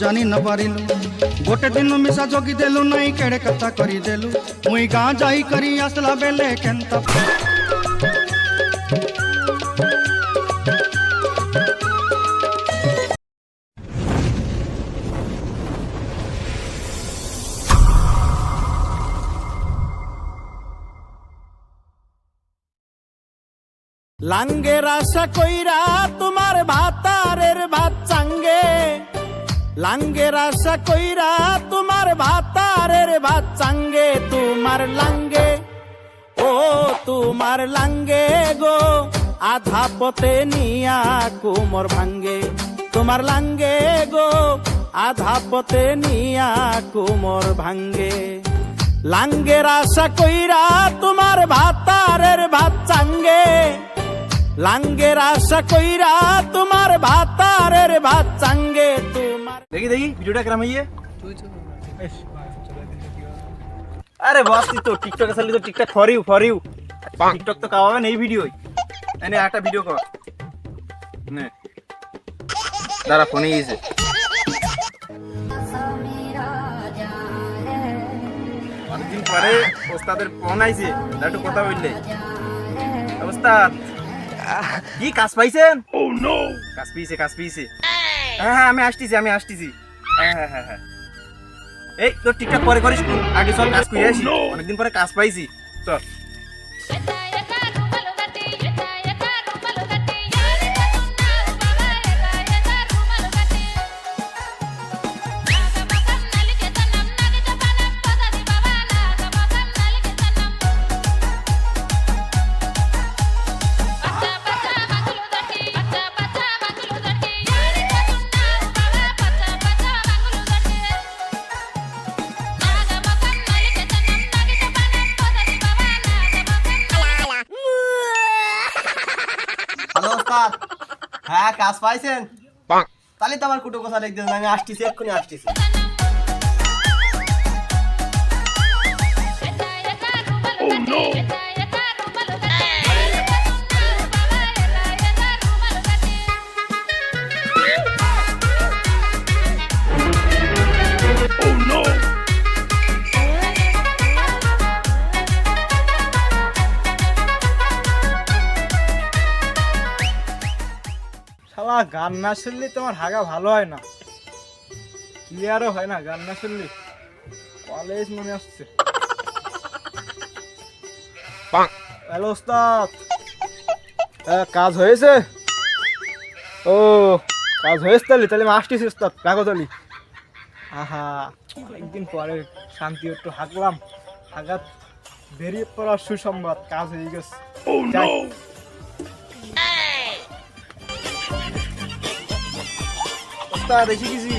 জানি না পারিল গোটে দিন মিশা জগি দেলু নাই কেড়ে কথা করি দেলু মুই গাঁ যাই করি আসলা বেলে কেনতা লাঙ্গের আশা কইরা তোমার ভাতারের ভাত চাঙ্গে লাঙ্গের আশা কইরা তোমার ভাতারের ভাত চাঙ্গে তোমার লাঙ্গে। ও তোমার লাঙ্গে গো, আধা পথে নিয়া কুমর ভাঙ্গে। তোমার লাঙ্গে গো, আধা পথে নিয়া কুমর ভাঙ্গে। লাঙ্গের আশা কইরা তোমার ভাতারের ভাত চাঙ্গে লাঙ্গের আশা কইরা তোমার ভাতারের ভাত চাঙ্গে দেখি দেখি ভিডিওটা কেমন ইয়ে আরে বস তুই তো টিকটকে চালি তো TikTok for you for you TikTok তো কাওয়াবে এই ভিডিও এনে একটা ভিডিও কর নে দাঁড়া ফোনে গিয়েছে অনেকদিন পরে ওস্তাদের ফোন আইছে। একটু কথা বললে। ওস্তাদ কি কাজ পাইছেন? কাজ পেয়েছে কাজ পেয়েছে। হ্যাঁ হ্যাঁ আমি আসতেছি আমি আসতেছি। হ্যাঁ হ্যাঁ হ্যাঁ হ্যাঁ। এই তোর ঠিকঠাক পরে করিস তুই। আগে চল কাজ করে আসি অনেকদিন পরে কাজ পাইছি। চল। কাজ পাইছেন? তাহলে তো আমার কুটো কথা লিখতে আমি আসতেছি এক্ষুনি আসতেছি। Oh no! গান না শুনলে তোমার হাগা ভালো হয় না। ক্লিয়ারও হয় না গান না শুনলে। কলেজ মনে আসছে। হ্যালো ওস্তাদ। কাজ হয়েছে? ও কাজ হয়েছে তাহলে তাহলে আমি আসতেছি ওস্তাদ রাখো তাহলে আহা অনেকদিন পরে শান্তি একটু হাঁকলাম হাগাত বেরিয়ে পড়ার সুসংবাদ কাজ হয়ে গেছে। ওস্তাদ এসে গেছি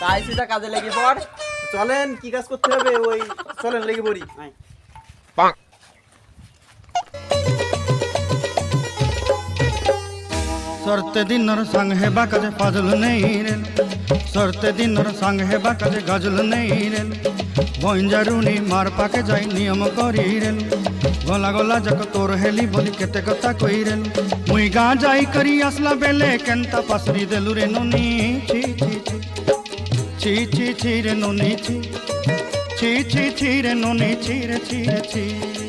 তাই সেটা কাজে লেগে পড়। চলেন কি কাজ করতে হবে? ওই চলেন লেগে পড়ি। সরতে দিনর সঙ্গ হেবা কাজে পাজল নেই রেল সরতে দিনর সঙ্গ হেবা কাজে গজল নেই রেল বঞ্জারুনি মার পাকে যাই নিয়ম করি রেল গলা গলা যাক তোর হেলি বলি কেতে কথা কই রেল মুই গা যাই করি আসলা বেলে কেনতা পাসরি দেলু রে ননি ছি ছি ছি। ছি ছি রে ননি ছি। ছি ছি ছি রে ননি ছি রে ছি রে, ছি।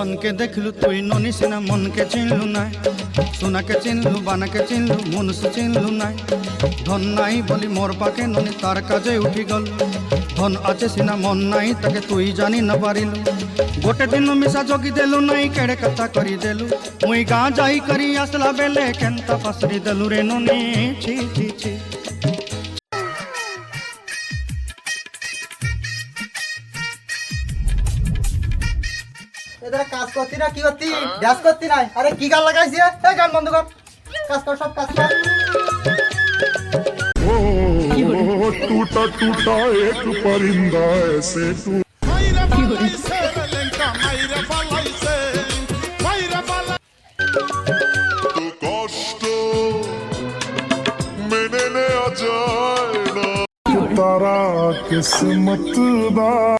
ধনকে দেখলু তুই, ননি সিনা মনকে চিনলু নাই। সোনাকে চিনলু, বানাকে চিনলু মনুষ চিনলু নাই। ধন নাই বলি মোর পাকে, ননি তার কাজে উঠি গল। ধন আছে সিনা, মন নাই, তাকে তুই জানি ন পারিলু। গোটে দিন মিশা জগি দেলু নাই, কেড়ে কথা করি দেলু। মুই গাঁ যাই করি, আসলা বেলে কেনতা পাসরি দেলু রে ননি, ছি ছি ছি। এদের কাজ করতি না কি করতি? ড্যাস করতি নাই। আরে কি গান লাগাইছে? এই গান বন্ধ কর। কাজ কর সব কাজ কর। টুটা টুটা এক পরিন্দা এসে তারা কিসমত দা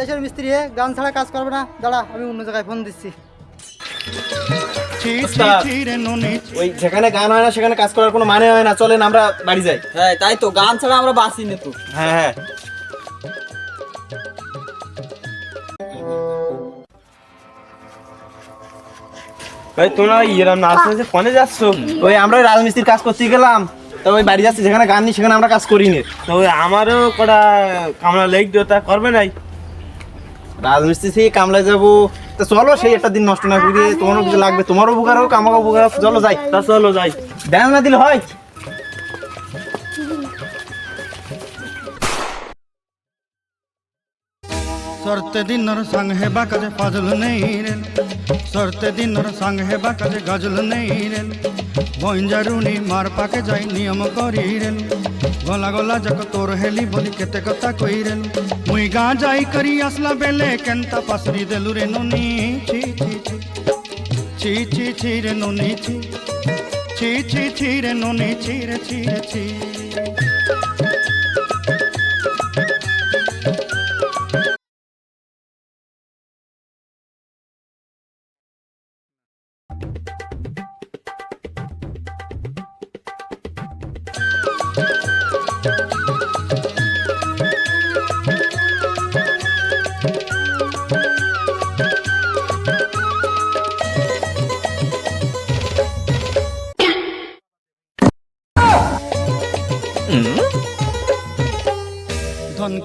দেশের মিস্ত্রি হে? গান ছাড়া কাজ করবে না। দাঁড়া আমি অন্য জায়গায় ফোন দিচ্ছি। ওই যেখানে গান হয় না সেখানে কাজ করার কোনো মানে হয় না। চলেন আমরা বাড়ি যাই। হ্যাঁ তাই তো। গান ছাড়া আমরা বাঁচি না তো। হ্যাঁ হ্যাঁ। ভাই তোমরা এরম নাচ নাচে ফোনে যাচ্ছ? ওই আমরা ওই রাজমিস্ত্রির কাজ করতে গেলাম। তো ওই বাড়ি যাচ্ছি যেখানে গান নেই সেখানে আমরা কাজ করি নি তো ওই আমারও কটা কামলা লেগ দিও তা করবে নাই? রাজমিস্ত্রি কামলায় যাব। তো চলো সেই একটা দিন নষ্ট না করে তোমারও কিছু লাগবে তোমারও উপকার হোক আমারও উপকার হোক চলো যাই। তা চলো যাই। দেন না দিলে হয়? সরতে দিনর সঙ্গ হেবা কাজে ফাজল নেই রেল সরতে দিনর সঙ্গ হেবা কাজে গজল নেই রেল বঞ্জারুনি মার পাকে যাই নিয়ম করি রেল গলা গলা যাক তোর হেলি বলি কেতে কথা কই রেল মুই গা যাই করি আসলা বেলে কেনতা পাসরি দেলু রে নুনি ছি। ছি ছি ছি রে নুনি, ছি। ছি ছি ছি রে নুনি, ছি রে ছি রে, ছি।